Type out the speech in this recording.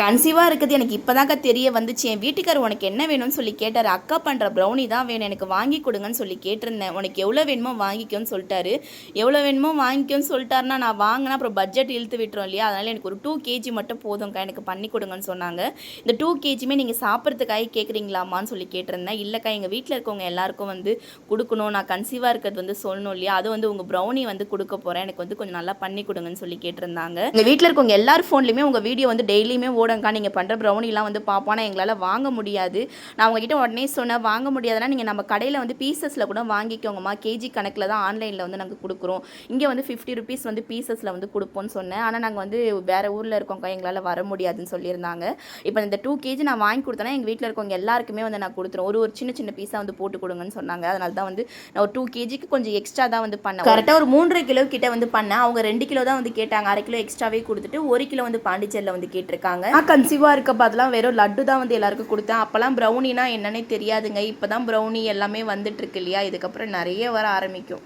கன்சீவாக இருக்குது எனக்கு இப்போதாக்கா தெரிய வந்துச்சு. என் வீட்டுக்கார் உனக்கு என்ன வேணும்னு சொல்லி கேட்டார். அக்கா பண்ணுற ப்ரௌனி தான் வேணும். எனக்கு வாங்கி கொடுங்கன்னு சொல்லி கேட்டிருந்தேன். உனக்கு எவ்வளோ வேணுமோ வாங்கிக்கோன்னு சொல்லிட்டாரு. எவ்வளோ வேணுமோ வாங்கிக்கோன்னு சொல்லிட்டாருன்னா நான் வாங்கினா அப்புறம் பட்ஜெட் இழுத்து விட்டுரும் இல்லையா? அதனால் எனக்கு ஒரு டூ கேஜி மட்டும் போதும்க்கா. எனக்கு பண்ணி கொடுங்கன்னு சொன்னாங்க. இந்த டூ கேஜியுமே நீங்கள் சாப்பிட்றதுக்காக கேட்குறீங்களாமான்னு சொல்லி கேட்டிருந்தேன். இல்லைக்கா எங்கள் வீட்டில் இருக்கவங்க எல்லாருக்கும் வந்து கொடுக்கணும். நான் கன்சீவாக இருக்கிறது வந்து சொல்லணும் இல்லையா? அது வந்து உங்கள் ப்ரௌனி வந்து கொடுக்க போகிறேன் எனக்கு வந்து கொஞ்சம் நல்லா பண்ணி கொடுங்கன்னு சொல்லி கேட்டிருந்தாங்க. எங்கள் வீட்டில் இருக்கவங்க எல்லார் ஃபோன்லையுமே உங்கள் வீடியோ வந்து டெய்லியுமே போடுங்கக்கா நீங்கள் பண்ணுற ப்ரௌனிலாம் வந்து பார்ப்போம் ஆனால் எங்களால் வாங்க முடியாது. நான் உங்ககிட்ட உடனே சொன்னேன் வாங்க முடியாதுன்னா நீங்கள் நம்ம கடையில் வந்து பீசஸில் கூட வாங்கிக்கோங்கம்மா. கேஜி கணக்கில் தான் ஆன்லைனில் வந்து நாங்கள் கொடுக்குறோம். இங்கே வந்து ஃபிஃப்டி ருபீஸ் வந்து பீசஸில் வந்து கொடுப்போம்னு சொன்னேன். ஆனால் நாங்கள் வந்து வேறு ஊரில் இருக்கோம்க்கா எங்களால் வர முடியாதுன்னு சொல்லியிருந்தாங்க. இப்போ இந்த டூ கேஜி நான் வாங்கி கொடுத்தேன்னா எங்கள் வீட்டில் இருக்கவங்க எல்லாருக்குமே வந்து நான் கொடுத்துருவோம் ஒரு ஒரு சின்ன சின்ன பீஸாக வந்து போட்டு கொடுங்கன்னு சொன்னாங்க. அதனால தான் வந்து நான் ஒரு டூ கேஜிக்கு கொஞ்சம் எக்ஸ்ட்ரா தான் வந்து பண்ணேன். கரெக்டாக ஒரு மூன்றரை கிலோ கிட்ட வந்து பண்ணேன். அவங்க ரெண்டு கிலோ தான் வந்து கேட்டாங்க. அரை கிலோ எக்ஸ்ட்ராவே கொடுத்துட்டு ஒரு கிலோ வந்து பாண்டிச்சேரியில் வந்து கேட்டிருக்காங்க. நான் கன்சீவாக இருக்க பதிலாம் வெறும் லட்டு தான் வந்து எல்லாருக்கும் கொடுத்தேன். அப்போல்லாம் ப்ரௌனினா என்னன்னே தெரியாதுங்க. இப்போ தான் ப்ரௌனி எல்லாமே வந்துட்டுருக்கு இல்லையா? இதுக்கப்புறம் நிறைய வர ஆரம்பிக்கும்.